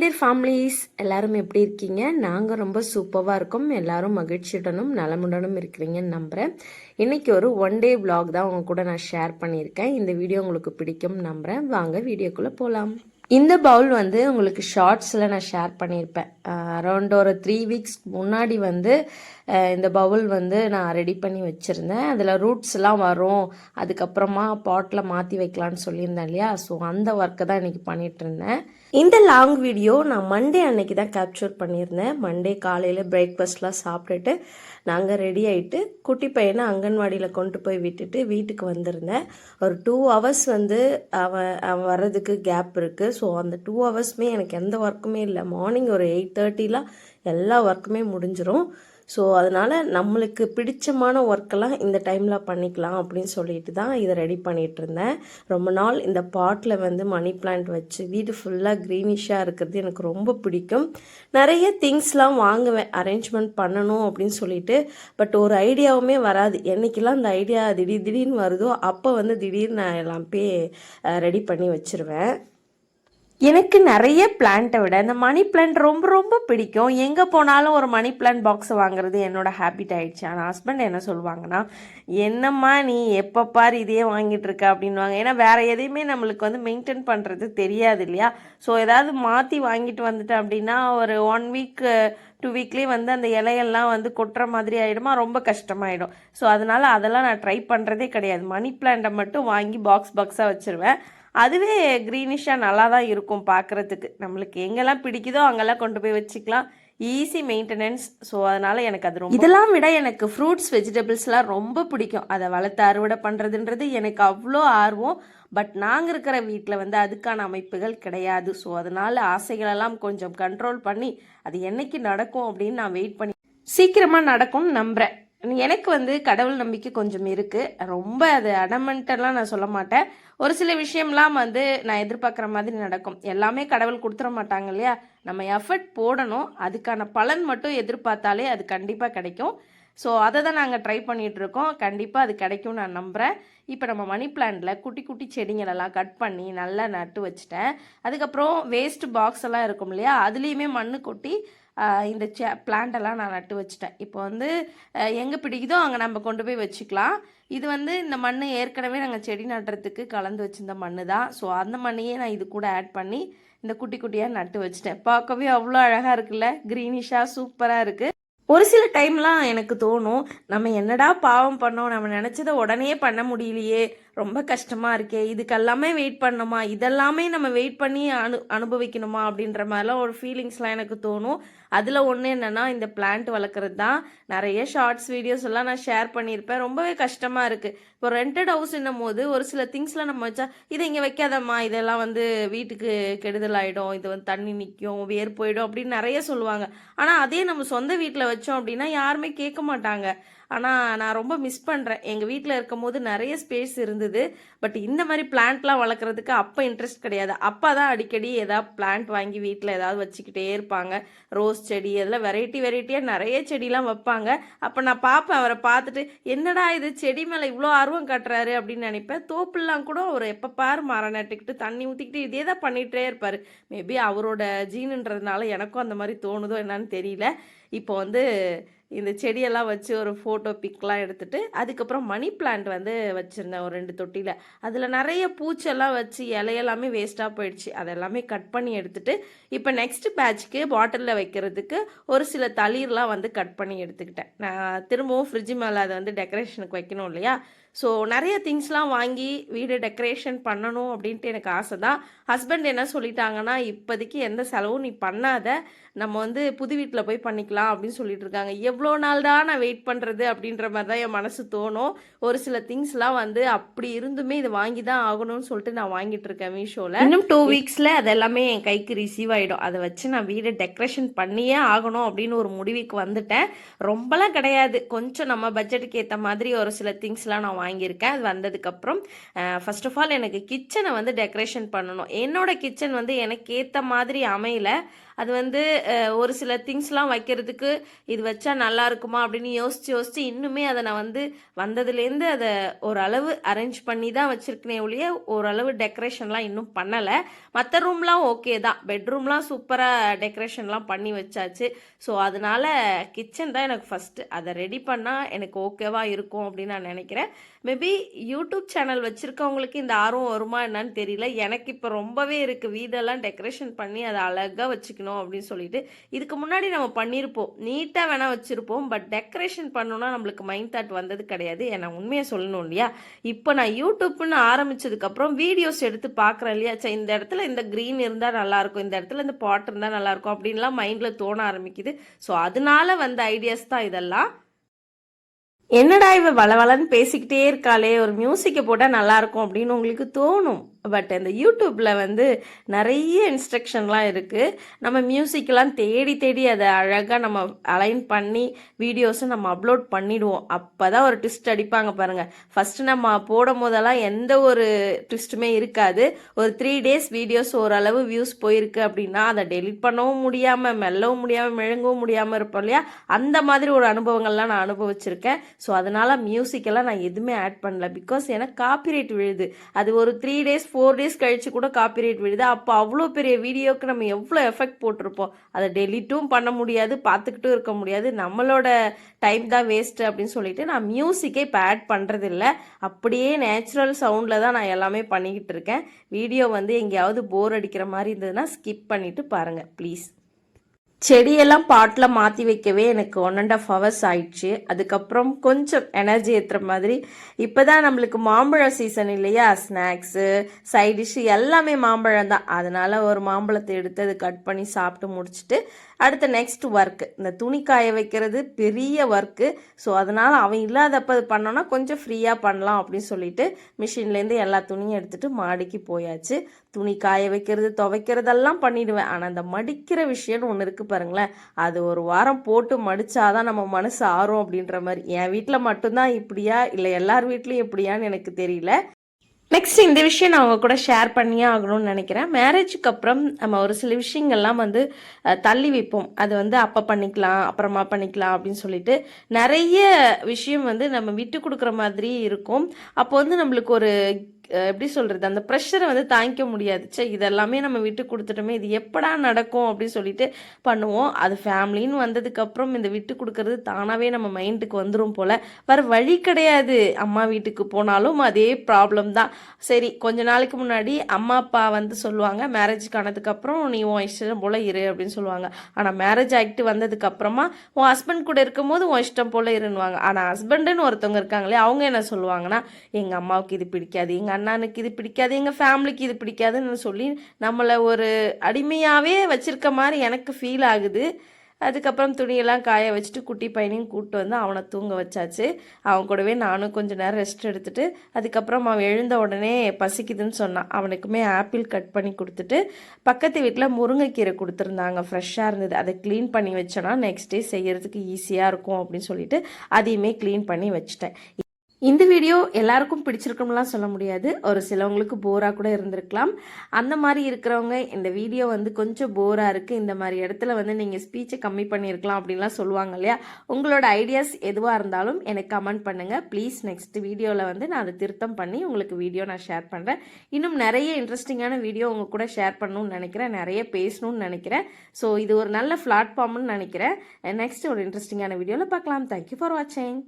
Dear families எல்லாரும் எப்படி இருக்கீங்க? நாங்கள் ரொம்ப சூப்பராக இருக்கோம். எல்லாரும் மகிழ்ச்சியுடனும் நலமுடனும் இருக்கிறீங்கன்னு நம்புகிறேன் இன்னைக்கு ஒரு ஒன் டே vlog தான் உங்க கூட நான் ஷேர் பண்ணியிருக்கேன். இந்த வீடியோ உங்களுக்கு பிடிக்கும் நம்புகிறேன் வாங்க வீடியோக்குள்ளே போகலாம் இந்த பவுல் வந்து உங்களுக்கு ஷார்ட்ஸில் நான் ஷேர் பண்ணியிருப்பேன். அரௌண்ட் ஒரு த்ரீ வீக்ஸ் முன்னாடி வந்து இந்த பவுல் வந்து நான் ரெடி பண்ணி வச்சுருந்தேன். அதில் ரூட்ஸ்லாம் வரும். அதுக்கப்புறமா பாட்டில் மாற்றி வைக்கலான்னு சொல்லியிருந்தேன் இல்லையா? ஸோ அந்த ஒர்க்கை தான் இன்றைக்கி பண்ணிகிட்டு இருந்தேன். இந்த லாங் வீடியோ நான் மண்டே அன்னைக்கு தான் கேப்சர் பண்ணியிருந்தேன். மண்டே காலையில் பிரேக்ஃபாஸ்ட்லாம் சாப்பிட்டுட்டு நாங்கள் ரெடி ஆகிட்டு குட்டி பையனை அங்கன்வாடியில் கொண்டு போய் விட்டுட்டு வீட்டுக்கு வந்திருந்தேன். ஒரு டூ ஹவர்ஸ் வந்து அவன் அவன் வர்றதுக்கு கேப் இருக்குது ஸோ அந்த டூ ஹவர்ஸ்மே எனக்கு எந்த ஒர்க்குமே இல்லை. மார்னிங் ஒரு எயிட் தேர்ட்டிலாம் எல்லா ஒர்க்குமே முடிஞ்சிடும் ஸோ அதனால் நம்மளுக்கு பிடிச்சமான ஒர்க்கெல்லாம் இந்த டைமில் பண்ணிக்கலாம் அப்படின்னு சொல்லிட்டு தான் இதை ரெடி பண்ணிகிட்டு இருந்தேன். ரொம்ப நாள் இந்த பாட்டில் வந்து மணி பிளான்ட் வச்சு வீடு ஃபுல்லாக க்ரீனிஷாக இருக்கிறது எனக்கு ரொம்ப பிடிக்கும். நிறைய திங்ஸ்லாம் வாங்குவேன் அரேஞ்ச்மெண்ட் பண்ணணும் அப்படின்னு சொல்லிட்டு பட் ஒரு ஐடியாவுமே வராது. என்றைக்கெல்லாம் அந்த ஐடியா திடீர் திடீர்னு வருதோ அப்போ வந்து திடீர்னு நான் எல்லாம் போய் ரெடி பண்ணி வச்சிருவேன். எனக்கு நிறைய பிளான்ட்டை விட இந்த மணி பிளான்ட் ரொம்ப ரொம்ப பிடிக்கும். எங்கே போனாலும் ஒரு மணி பிளான்ட் பாக்ஸ் வாங்குறது என்னோட ஹேபிட் ஆயிடுச்சு. ஆனால் ஹஸ்பண்ட் என்ன சொல்லுவாங்கன்னா என்னம்மா நீ எப்போ பார் இதையே வாங்கிட்டு இருக்க? அப்படின்வாங்க ஏன்னா வேறு எதையுமே நம்மளுக்கு வந்து மெயின்டைன் பண்ணுறது தெரியாது இல்லையா? ஸோ ஏதாவது மாற்றி வாங்கிட்டு வந்துட்டேன் அப்படின்னா ஒரு ஒன் வீக் டூ வீக்லேயே வந்து அந்த இலையெல்லாம் வந்து கொட்டுற மாதிரி ஆகிடுமா ரொம்ப கஷ்டமாயிடும். ஸோ அதனால அதெல்லாம் நான் ட்ரை பண்ணுறதே கிடையாது. மணி பிளான்ட்டை மட்டும் வாங்கி பாக்ஸ் பாக்ஸாக வச்சுருவேன். அதுவே க்ரீனிஷாக நல்லா தான் இருக்கும் பார்க்குறதுக்கு நம்மளுக்கு எங்கெல்லாம் பிடிக்குதோ அங்கெல்லாம் கொண்டு போய் வச்சுக்கலாம். ஈஸி மெயின்டெனன்ஸ் ஸோ அதனால் எனக்கு அது ரொம்ப இதெல்லாம் விட எனக்கு ஃப்ரூட்ஸ் வெஜிடபிள்ஸ்லாம் ரொம்ப பிடிக்கும். அதை வளர்த்து அறுவடை பண்ணுறதுன்றது எனக்கு அவ்வளோ ஆர்வம். பட் நாங்கள் இருக்கிற வீட்டில் வந்து அதுக்கான அமைப்புகள் கிடையாது. ஸோ அதனால் ஆசைகளெல்லாம் கொஞ்சம் கண்ட்ரோல் பண்ணி அது என்னைக்கு நடக்கும் அப்படின்னு நான் வெயிட் பண்ணி சீக்கிரமாக நடக்கும்னு நம்புகிறேன் எனக்கு வந்து கடவுள் நம்பிக்கை கொஞ்சம் இருக்குது ரொம்ப அது அடமெண்ட்டெல்லாம் நான் சொல்ல மாட்டேன். ஒரு சில விஷயம்லாம் வந்து நான் எதிர்பார்க்குற மாதிரி நடக்கும். எல்லாமே கடவுள் கொடுத்துட மாட்டாங்க இல்லையா? நம்ம எஃபர்ட் போடணும். அதுக்கான பலன் மட்டும் எதிர்பார்த்தாலே அது கண்டிப்பாக கிடைக்கும். ஸோ அதை தான் நாங்கள் ட்ரை பண்ணிகிட்டு இருக்கோம். கண்டிப்பாக அது கிடைக்கும் நான் நம்புகிறேன் இப்போ நம்ம மணி பிளான்ட்டில் குட்டி குட்டி செடிங்களெல்லாம் கட் பண்ணி நல்லா நட்டு வச்சுட்டேன். அதுக்கப்புறம் வேஸ்ட் பாக்ஸ் எல்லாம் இருக்கும் இல்லையா? அதுலேயுமே மண்ணு கொட்டி இந்த சே plant நான் நட்டு வச்சுட்டேன். இப்போ வந்து எங்கே பிடிக்குதோ அங்கே நம்ம கொண்டு போய் வச்சுக்கலாம். இது வந்து இந்த மண் ஏற்கனவே நாங்கள் செடி நடுறதுக்கு கலந்து வச்சிருந்த மண் தான். ஸோ அந்த மண்ணையே நான் இது கூட ஆட் பண்ணி இந்த குட்டி குட்டியாக நட்டு வச்சிட்டேன். பார்க்கவே அவ்வளோ அழகாக இருக்குல்ல? க்ரீனிஷாக சூப்பராக இருக்குது ஒரு சில டைம்லாம் எனக்கு தோணும் நம்ம என்னடா பாவம் பண்ணோம் நம்ம நினச்சதை உடனே பண்ண முடியலையே. ரொம்ப கஷ்டமாக இருக்கே இதுக்கெல்லாமே வெயிட் பண்ணணுமா இதெல்லாமே நம்ம வெயிட் பண்ணி அனு அனுபவிக்கணுமா அப்படின்ற மாதிரிலாம் ஒரு ஃபீலிங்ஸ்லாம் எனக்கு தோணும். அதில் ஒன்று என்னென்னா இந்த பிளான்ட் வளர்க்குறது தான். நிறைய ஷார்ட்ஸ் வீடியோஸ் எல்லாம் நான் ஷேர் பண்ணியிருப்பேன். ரொம்பவே கஷ்டமாக இருக்குது இப்போ ரெண்டட் ஹவுஸ்ன்னும் போது ஒரு சில திங்ஸ்லாம் நம்ம வச்சா இதை இங்கே வைக்காதம்மா இதெல்லாம் வந்து வீட்டுக்கு கெடுதல் ஆகிடும் இது வந்து தண்ணி நிற்கும் வேர் போயிடும் அப்படின்னு நிறைய சொல்லுவாங்க. ஆனால் அதே நம்ம சொந்த வீட்டில் வச்சோம் அப்படின்னா யாருமே கேட்க மாட்டாங்க. ஆனால் நான் ரொம்ப மிஸ் பண்ணுறேன் எங்கள் வீட்டில் இருக்கும் போது நிறைய ஸ்பேஸ் இருந்தது. பட் இந்த மாதிரி பிளான்ட்லாம் வளர்க்குறதுக்கு அப்போ இன்ட்ரெஸ்ட் கிடையாது. அப்பா தான் அடிக்கடி ஏதாவது பிளான்ட் வாங்கி வீட்டில் ஏதாவது வச்சுக்கிட்டே இருப்பாங்க. ரோஸ் செடி அதில் வெரைட்டி வெரைட்டியாக நிறைய செடிலாம் வைப்பாங்க. அப்போ நான் பார்ப்பேன். அவரை பார்த்துட்டு என்னடா இது? செடி மேலே இவ்வளோ ஆர்வம் காட்டுறாரு அப்படின்னு நினைப்பேன். தோப்புலாம் கூட அவர் எப்போ பார் மரம் நட்டுக்கிட்டு தண்ணி ஊற்றிக்கிட்டு இதே தான் பண்ணிகிட்டே இருப்பார். மேபி அவரோட ஜீனுன்றதுனால எனக்கும் அந்த மாதிரி தோணுதோ என்னன்னு தெரியல. இப்போ வந்து இந்த செடியெல்லாம் வச்சு ஒரு ஃபோட்டோ பிக்லாம் எடுத்துகிட்டு அதுக்கப்புறம் மணி பிளான்ட் வந்து வச்சுருந்தேன் ஒரு ரெண்டு தொட்டியில். அதில் நிறைய பூச்செல்லாம் வச்சு இலையெல்லாமே வேஸ்ட்டாக போயிடுச்சு. அதெல்லாமே கட் பண்ணி எடுத்துகிட்டு இப்போ நெக்ஸ்ட் பேட்ச்க்கு பாட்டிலில் வைக்கிறதுக்கு ஒரு சில தளிர்லாம் வந்து கட் பண்ணி எடுத்துக்கிட்டேன். நான் திரும்பவும் ஃப்ரிட்ஜ் மேலே அதை வந்து டெக்கரேஷனுக்கு வைக்கணும் இல்லையா? ஸோ நிறைய திங்ஸ்லாம் வாங்கி வீடு டெக்கரேஷன் பண்ணணும் அப்படின்ட்டு எனக்கு ஆசை தான் ஹஸ்பண்ட் என்ன சொல்லிட்டாங்கன்னா இப்போதைக்கு எந்த செலவும் நீ பண்ணாத. நம்ம வந்து புது வீட்டில் போய் பண்ணிக்கலாம் அப்படின்னு சொல்லிட்டு இருக்காங்க. எவ்வளோ நாள் தான் நான் வெயிட் பண்ணுறது அப்படின்ற மாதிரி தான் என் மனசு தோணும். ஒரு சில திங்ஸ்லாம் வந்து அப்படி இருந்துமே இது வாங்கி தான் ஆகணும்னு சொல்லிட்டு நான் வாங்கிட்டு இருக்கேன் மீஷோவில் இன்னும் டூ வீக்ஸில் அது எல்லாமே என் கைக்கு ரிசீவ் ஆகிடும் அதை வச்சு நான் வீடு டெக்கரேஷன் பண்ணியே ஆகணும் அப்படின்னு ஒரு முடிவுக்கு வந்துட்டேன். ரொம்பலாம் கிடையாது. கொஞ்சம் நம்ம பட்ஜெட்டுக்கு ஏற்ற மாதிரி ஒரு சில திங்ஸ்லாம் நான் வாங்கியிருக்கேன். அது வந்ததுக்கப்புறம் ஃபர்ஸ்ட் ஆஃப் ஆல் எனக்கு கிச்சனை வந்து டெக்கரேஷன் பண்ணணும். என்னோட கிச்சன் வந்து எனக்கு ஏற்ற மாதிரி அமையல. அது வந்து ஒரு சில திங்ஸ்லாம் வைக்கிறதுக்கு இது வச்சா நல்லா இருக்குமா அப்படின்னு யோசிச்சு யோசிச்சு இன்னுமே அதை நான் வந்து வந்ததுலேருந்து அதை ஓரளவு அரேஞ்ச் பண்ணி தான் வச்சுருக்கனே ஒழிய ஓரளவு டெக்கரேஷன்லாம் இன்னும் பண்ணலை. மற்ற ரூம்லாம் ஓகே தான். பெட்ரூம்லாம் சூப்பராக டெக்கரேஷன்லாம் பண்ணி வச்சாச்சு. ஸோ அதனால கிச்சன் தான் எனக்கு ஃபஸ்ட்டு அதை ரெடி பண்ணால் எனக்கு ஓகேவா இருக்கும் அப்படின்னு நான் நினைக்கிறேன். மேபி யூடியூப் சேனல் வச்சுருக்கவங்களுக்கு இந்த ஆர்வம் வருமா என்னன்னு தெரியல. எனக்கு இப்போ ரொம்பவே இருக்குது வீடெல்லாம் டெக்கரேஷன் பண்ணி அதை அழகாக வச்சுக்கணும். அப்படின்னு சொல்லிட்டு இதுக்கு முன்னாடி நம்ம பண்ணியிருப்போம் நீட்டாக வேணால் வச்சுருப்போம். பட் டெக்கரேஷன் பண்ணோன்னா நம்மளுக்கு மைண்ட் தாட் வந்தது கிடையாது. ஏன்னா உண்மையை சொல்லணும் இல்லையா? இப்போ நான் யூடியூப்னு ஆரம்பிச்சதுக்கப்புறம் வீடியோஸ் எடுத்து பார்க்குறேன் இல்லையா? சே இந்த இடத்துல இந்த க்ரீன் இருந்தால் நல்லாயிருக்கும் இந்த இடத்துல இந்த பாட் இருந்தால் நல்லாயிருக்கும் அப்படின்லாம் மைண்டில் தோண ஆரம்பிக்குது. ஸோ அதனால வந்த ஐடியாஸ் தான் இதெல்லாம். என்னடா இவ வளவளன்னு பேசிக்கிட்டே இருக்காளே ஒரு மியூசிக்கை போட்டால் நல்லாயிருக்கும் அப்படின்னு உங்களுக்கு தோணும். பட் இந்த யூடியூப்பில் வந்து நிறைய இன்ஸ்ட்ரக்ஷன்லாம் இருக்குது நம்ம மியூசிக்கெலாம் தேடி தேடி அதை அழகாக நம்ம அலைன் பண்ணி வீடியோஸை நம்ம அப்லோட் பண்ணிவிடுவோம் அப்போ தான் ஒரு ட்விஸ்ட் அடிப்பாங்க பாருங்கள் ஃபஸ்ட்டு நம்ம போடும் போதெல்லாம் எந்த ஒரு ட்விஸ்ட்டுமே இருக்காது. ஒரு த்ரீ டேஸ் வீடியோஸ் ஓரளவு வியூஸ் போயிருக்கு அப்படின்னா அதை டெலிட் பண்ணவும் முடியாமல் மெல்லவும் முடியாமல் மெழுங்கவும் முடியாமல் இருப்போம் இல்லையா? அந்த மாதிரி ஒரு அனுபவங்கள்லாம் நான் அனுபவிச்சிருக்கேன். ஸோ அதனால் மியூசிக்கெல்லாம் நான் எதுவுமே ஆட் பண்ணல. பிகாஸ் எனக்கு காப்பிரைட் விழுது. அது ஒரு த்ரீ டேஸ் ஃபோர் டேஸ் கழித்து கூட காப்பிரைட் விழுது. அப்போ அவ்வளோ பெரிய வீடியோக்கு நம்ம எவ்வளோ எஃபெக்ட் போட்டிருப்போம்? அதை டெலிட்டும் பண்ண முடியாது பார்த்துக்கிட்டும் இருக்க முடியாது. நம்மளோட டைம் தான் வேஸ்ட்டு அப்படின்னு சொல்லிட்டு நான் மியூசிக்கே இப்போ ஆட் பண்ணுறதில்ல அப்படியே நேச்சுரல் சவுண்டில் தான் நான் எல்லாமே பண்ணிக்கிட்டு இருக்கேன். வீடியோ வந்து எங்கேயாவது போர் அடிக்கிற மாதிரி இருந்ததுன்னா ஸ்கிப் பண்ணிவிட்டு பாருங்கள் ப்ளீஸ் செடியெல்லாம் பாட்டில் மாற்றி வைக்கவே எனக்கு ஒன் அண்ட் ஆஃப் ஹவர்ஸ் ஆயிடுச்சு. அதுக்கப்புறம் கொஞ்சம் எனர்ஜி ஏற்றுற மாதிரி இப்போ தான் நம்மளுக்கு மாம்பழம் சீசன் இல்லையா? ஸ்நாக்ஸு சைட் டிஷ்ஷு எல்லாமே மாம்பழம் தான். அதனால் ஒரு மாம்பழத்தை எடுத்து அதை கட் பண்ணி சாப்பிட்டு முடிச்சுட்டு அடுத்த நெக்ஸ்ட் ஒர்க்கு இந்த துணி காய வைக்கிறது பெரிய ஒர்க்கு ஸோ அதனால் அவன் இல்லாதப்ப அது பண்ணோன்னா கொஞ்சம் ஃப்ரீயாக பண்ணலாம் அப்படின்னு சொல்லிட்டு மிஷின்லேருந்து எல்லா துணியும் எடுத்துகிட்டு மாடிக்கு போயாச்சு. துணி காய வைக்கிறது துவைக்கிறதெல்லாம் பண்ணிடுவேன். ஆனால் அந்த மடிக்கிற விஷயம்னு ஒன்று இருக்குது பாருங்களேன். அது ஒரு வாரம் போட்டு மடித்தாதான் நம்ம மனசு ஆறும் அப்படின்ற மாதிரி. என் வீட்டில் மட்டும்தான் இப்படியா? இல்லை எல்லார் வீட்லேயும் இப்படியான்னு எனக்கு தெரியல. நெக்ஸ்ட் இந்த விஷயம் நான் அவங்க கூட ஷேர் பண்ணியே ஆகணும்னு நினைக்கிறேன். மேரேஜுக்கு அப்புறம் நம்ம ஒரு சில விஷயங்கள்லாம் வந்து தள்ளி வைப்போம். அது வந்து அப்போ பண்ணிக்கலாம் அப்புறமா பண்ணிக்கலாம் அப்படின்னு சொல்லிட்டு நிறைய விஷயம் வந்து நம்ம விட்டு கொடுக்குற மாதிரி இருக்கும். அப்போ வந்து நம்மளுக்கு ஒரு எப்படி சொல்கிறது அந்த ப்ரெஷரை வந்து தாங்கிக்க முடியாது. சே இதெல்லாமே நம்ம விட்டு கொடுத்துட்டோமே இது எப்படா நடக்கும் அப்படின்னு சொல்லிட்டு பண்ணுவோம். அது ஃபேமிலின்னு வந்ததுக்கப்புறம் இந்த விட்டு கொடுக்கறது தானாகவே நம்ம மைண்டுக்கு வந்துடும் போல். வேறு வழி கிடையாது. அம்மா வீட்டுக்கு போனாலும் அதே ப்ராப்ளம் தான். சரி கொஞ்ச நாளைக்கு முன்னாடி அம்மா அப்பா வந்து சொல்லுவாங்க மேரேஜ்க்கு ஆனதுக்கப்புறம் நீ உன் இஷ்டம் போல் இரு அப்படின்னு சொல்லுவாங்க. ஆனால் மேரேஜ் ஆகிட்டு வந்ததுக்கப்புறமா உன் ஹஸ்பண்ட் கூட இருக்கும்போது உன் இஷ்டம் போல் இருன்னுவாங்க. ஆனால் ஹஸ்பண்டுன்னு ஒருத்தவங்க இருக்காங்களே அவங்க என்ன சொல்லுவாங்கன்னா எங்கள் அம்மாவுக்கு இது பிடிக்காது எங்கள் அண்ணனுக்கு இது பிடிக்காது எங்கள் ஃபேமிலிக்கு இது பிடிக்காதுன்னு சொல்லி நம்மளை ஒரு அடிமையாகவே வச்சுருக்க மாதிரி எனக்கு ஃபீல் ஆகுது. அதுக்கப்புறம் துணியெல்லாம் காய வச்சுட்டு குட்டி பையனையும் கூப்பிட்டு வந்து அவனை தூங்க வச்சாச்சு. அவன் கூடவே நானும் கொஞ்சம் நேரம் ரெஸ்ட் எடுத்துட்டு அதுக்கப்புறம் அவன் எழுந்த உடனே பசிக்குதுன்னு சொன்னான். அவனுக்குமே ஆப்பிள் கட் பண்ணி கொடுத்துட்டு பக்கத்து வீட்டில் முருங்கைக்கீரை கொடுத்துருந்தாங்க. ஃப்ரெஷ்ஷாக இருந்தது. அதை க்ளீன் பண்ணி வச்சோன்னா நெக்ஸ்ட் டே செய்யறதுக்கு ஈஸியாக இருக்கும் அப்படின்னு சொல்லிட்டு அதையுமே க்ளீன் பண்ணி வச்சுட்டேன். இந்த வீடியோ எல்லாருக்கும் பிடிச்சிருக்கும்லாம் சொல்ல முடியாது. ஒரு சிலவங்களுக்கு போராக கூட இருந்திருக்கலாம். அந்த மாதிரி இருக்கிறவங்க இந்த வீடியோ வந்து கொஞ்சம் போராக இருக்குது இந்த மாதிரி இடத்துல வந்து நீங்கள் ஸ்பீச்சை கம்மி பண்ணியிருக்கலாம் அப்படின்லாம் சொல்லுவாங்க இல்லையா? உங்களோட ஐடியாஸ் எதுவாக இருந்தாலும் எனக்கு கமெண்ட் பண்ணுங்கள் ப்ளீஸ் நெக்ஸ்ட் வீடியோவில் வந்து நான் அதை திருத்தம் பண்ணி உங்களுக்கு வீடியோ நான் ஷேர் பண்ணுறேன் இன்னும் நிறைய இன்ட்ரெஸ்டிங்கான வீடியோ உங்கள் கூட ஷேர் பண்ணணும்னு நினைக்கிறேன். நிறைய பேசணும்னு நினைக்கிறேன். ஸோ இது ஒரு நல்ல பிளாட்ஃபார்ம்னு நினைக்கிறேன். நெக்ஸ்ட் ஒரு இன்ட்ரெஸ்டிங்கான வீடியோவில் பார்க்கலாம். தேங்க்யூ ஃபார் வாட்சிங்